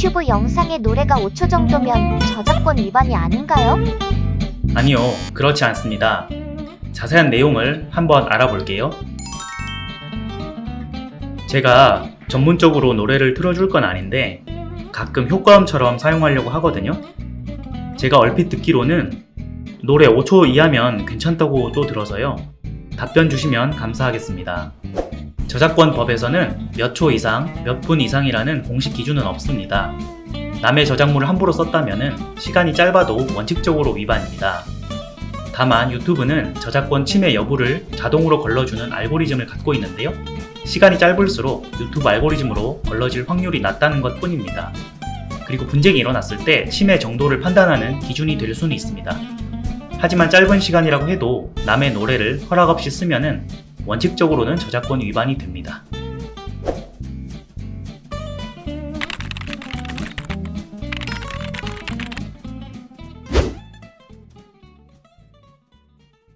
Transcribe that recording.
유튜브 영상에 노래가 5초 정도면 저작권 위반이 아닌가요? 아니요, 그렇지 않습니다. 자세한 내용을 한번 알아볼게요. 제가 전문적으로 노래를 틀어줄 건 아닌데 가끔 효과음처럼 사용하려고 하거든요. 제가 얼핏 듣기로는 노래 5초 이하면 괜찮다고 또 들어서요. 답변 주시면 감사하겠습니다. 저작권 법에서는 몇 초 이상, 몇 분 이상이라는 공식 기준은 없습니다. 남의 저작물을 함부로 썼다면 시간이 짧아도 원칙적으로 위반입니다. 다만 유튜브는 저작권 침해 여부를 자동으로 걸러주는 알고리즘을 갖고 있는데요. 시간이 짧을수록 유튜브 알고리즘으로 걸러질 확률이 낮다는 것 뿐입니다. 그리고 분쟁이 일어났을 때 침해 정도를 판단하는 기준이 될 수는 있습니다. 하지만 짧은 시간이라고 해도 남의 노래를 허락 없이 쓰면은 원칙적으로는 저작권 위반이 됩니다.